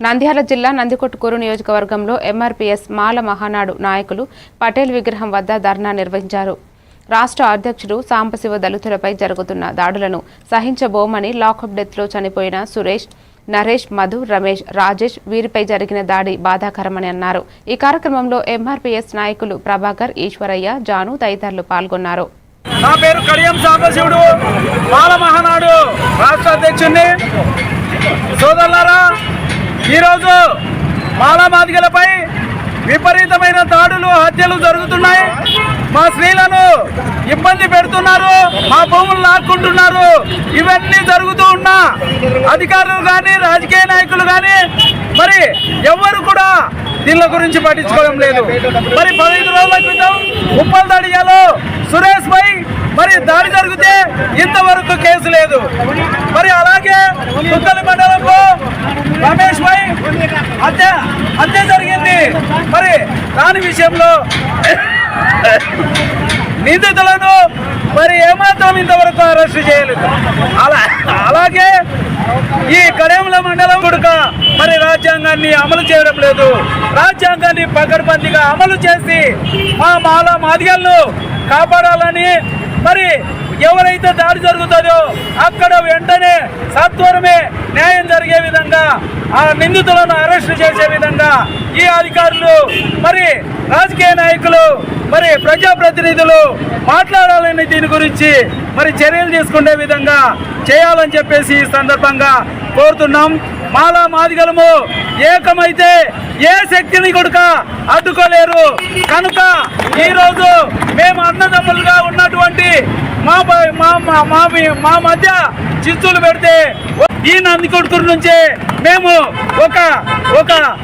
నంద్యాల జిల్లా నందికొట్కూరు నియోజకవర్గంలో ఎంఆర్పీఎస్ మాల మహానాడు నాయకులు పటేల్ విగ్రహం వద్ద ధర్నా నిర్వహించారు. రాష్ట్ర అధ్యక్షుడు సాంబశివ దళితులపై జరుగుతున్న దాడులను సహించబోమని లాకప్ డెత్లో చనిపోయిన సురేష్ నరేష్ మధు రమేష్ రాజేష్ వీరిపై జరిగిన దాడి బాధాకరమని అన్నారు. ఈ కార్యక్రమంలో ఎంఆర్పీఎస్ నాయకులు ప్రభాకర్ ఈశ్వరయ్య జాను తదితరులు పాల్గొన్నారు. నా పేరు కడియం సాంబశివుడు. బాల మహానాడు రాష్ట్ర అధ్యక్షుడిని సోదరులారా ఈరోజు మాలమాదిగలపై విపరీతమైన దాడులు హత్యలు జరుగుతున్నాయి. మా స్త్రీలను ఇబ్బంది పెడుతున్నారు మా భూములు లాక్కుంటున్నారు. ఇవన్నీ జరుగుతూ ఉన్నా అధికారులు కానీ రాజకీయ నాయకులు కానీ మరి ఎవరు కూడా దీనిల గురించి పట్టించుకోవడం లేదు. మరి పదహైదు రోజుల క్రితం ఉప్పల్ దాడియాలో సురేష్ పై మరి దాడి జరిగితే ఇంతవరకు కేసు లేదు. మరి అలాగే తుక్కలి మండలంలో రమేష్ పై అంతే జరిగింది. మరి దాని విషయంలో నిందితులను మరి ఏమాత్రం ఇంతవరకు అరెస్ట్ చేయలేదు. అలా అలాగే ఈ కడేముల మండలం కొడుక మరి రాజ్యాంగాన్ని అమలు చేయడం లేదు. రాజ్యాంగాన్ని పకడ్బందీగా అమలు చేసి మా మాల మాదిగలను కాపాడాలని మరి ఎవరైతే దాడి జరుగుతుందో అక్కడ వెంటనే సత్వరమే న్యాయం జరిగే విధంగా ఆ నిందితులను అరెస్ట్ చేసే విధంగా ఈ అధికారులు మరి రాజకీయ నాయకులు మరి ప్రజాప్రతినిధులు మాట్లాడాలని దీని గురించి మరి చర్యలు తీసుకునే విధంగా చేయాలని చెప్పేసి ఈ సందర్భంగా కోరుతున్నాం. మాలా మాదిగలము. ఏకమైతే ఏ శక్తిని కొడుక అడ్డుకోలేరు. కనుక ఈరోజు మేము అన్నదమ్ములుగా ఉన్నటువంటి మా మా మా మధ్య చిత్తులు పెడితే ఈ నంది కొడుకురు నుంచే మేము ఒక ఒక